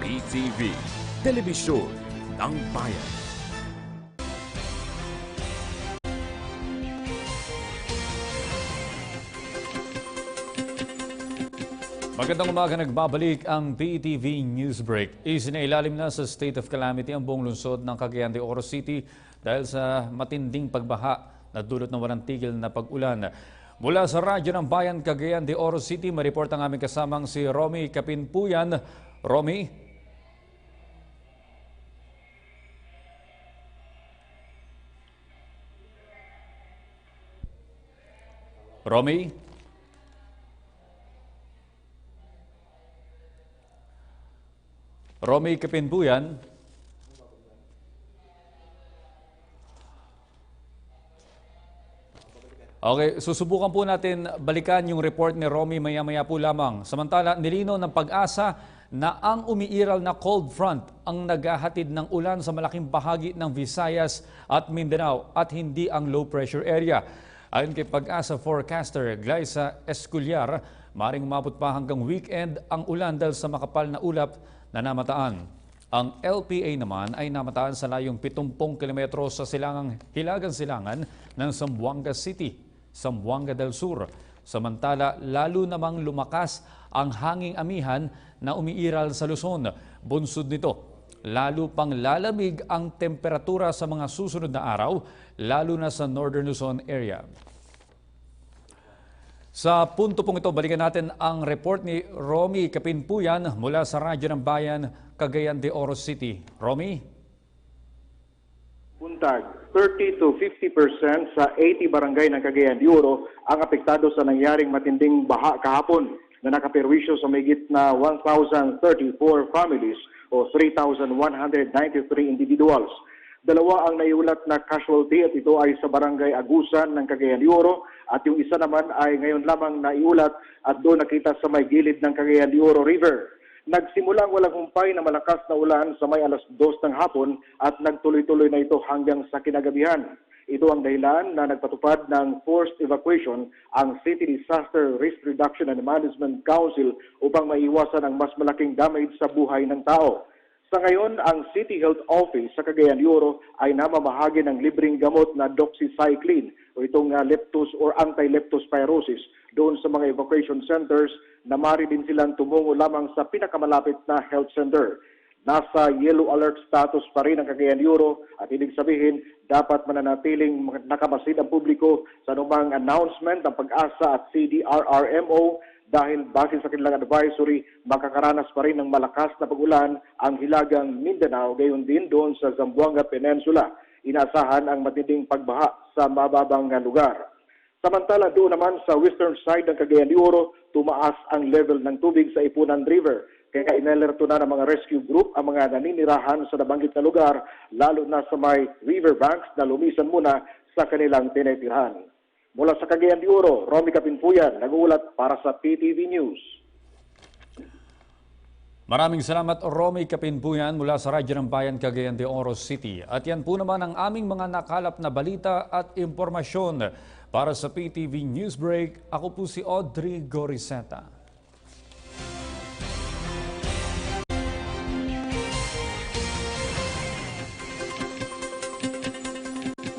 PTV, Telebisyon ng Bayan. Magandang umaga, nagbabalik ang PTV Newsbreak. Isinailalim na sa state of calamity ang buong lungsod ng Cagayan de Oro City dahil sa matinding pagbaha na dulot ng walang tigil na pag-ulan. Mula sa Radyo ng Bayan, Cagayan de Oro City, mareport ang aming kasamang si Romy Kapinpuyan. Romy? Romy? Romy Kapinbuyan. Okay, susubukan po natin balikan yung report ni Romy maya-maya po lamang. Samantala, nilino ng pag-asa na ang umiiral na cold front ang naghahatid ng ulan sa malaking bahagi ng Visayas at Mindanao at hindi ang low pressure area. Ayon kay pag-asa forecaster Glyza Esculiar, maring umabot pa hanggang weekend ang ulan dahil sa makapal na ulap na namataan. Ang LPA naman ay namataan sa layong 70 kilometro sa silangang Hilagan-Silangan ng Zamboanga City, Zamboanga del Sur. Samantala, lalo namang lumakas ang hanging amihan na umiiral sa Luzon. Bunsod nito, lalo pang lalamig ang temperatura sa mga susunod na araw, lalo na sa Northern Luzon area. Sa punto pong ito, balikan natin ang report ni Romy Kapinpuyan mula sa Radyo ng Bayan, Cagayan de Oro City. Romy? Buntag, 30 to 50% sa 80 barangay ng Cagayan de Oro ang apektado sa nangyaring matinding baha kahapon na nakaperwisyo sa mayigit na 1,034 families o 3,193 individuals. Dalawa ang naiulat na casualty at ito ay sa barangay Agusan ng Cagayan de Oro at yung isa naman ay ngayon lamang naiulat at doon nakita sa may gilid ng Cagayan de Oro River. Nagsimula ang walang humpay na malakas na ulan sa may alas dos ng hapon at nagtuloy-tuloy na ito hanggang sa kinagabihan. Ito ang dahilan na nagpatupad ng forced evacuation ang City Disaster Risk Reduction and Management Council upang maiwasan ang mas malaking damage sa buhay ng tao. Sa ngayon, ang City Health Office sa Cagayan de Oro ay namamahagi ng libreng gamot na doxycycline o itong uh, leptos or anti-leptospirosis doon sa mga evacuation centers na mari din silang tumungo lamang sa pinakamalapit na health center. Nasa yellow alert status pa rin ang Cagayan de Oro at ibig sabihin dapat mananatiling nakamasid ang publiko sa anumang announcement ng pag-asa at CDRRMO dahil base sa kanilang advisory, makakaranas pa rin ng malakas na pagulan ang hilagang Mindanao, gayon din doon sa Zamboanga Peninsula. Inaasahan ang matinding pagbaha sa mababang lugar. Samantala doon naman sa western side ng Cagayan de Oro, tumaas ang level ng tubig sa Ipunan River. Kaya inalerto na ng mga rescue group ang mga naninirahan sa nabanggit na lugar, lalo na sa may river banks na lumisan muna sa kanilang tinitirahan. Mula sa Cagayan de Oro, Romy Kapinpuyan, nag-uulat para sa PTV News. Maraming salamat Romy Kapinpuyan mula sa Radyo ng Bayan, Cagayan de Oro City. At yan po naman ang aming mga nakalap na balita at impormasyon. Para sa PTV Newsbreak, ako po si Audrey Goriseta.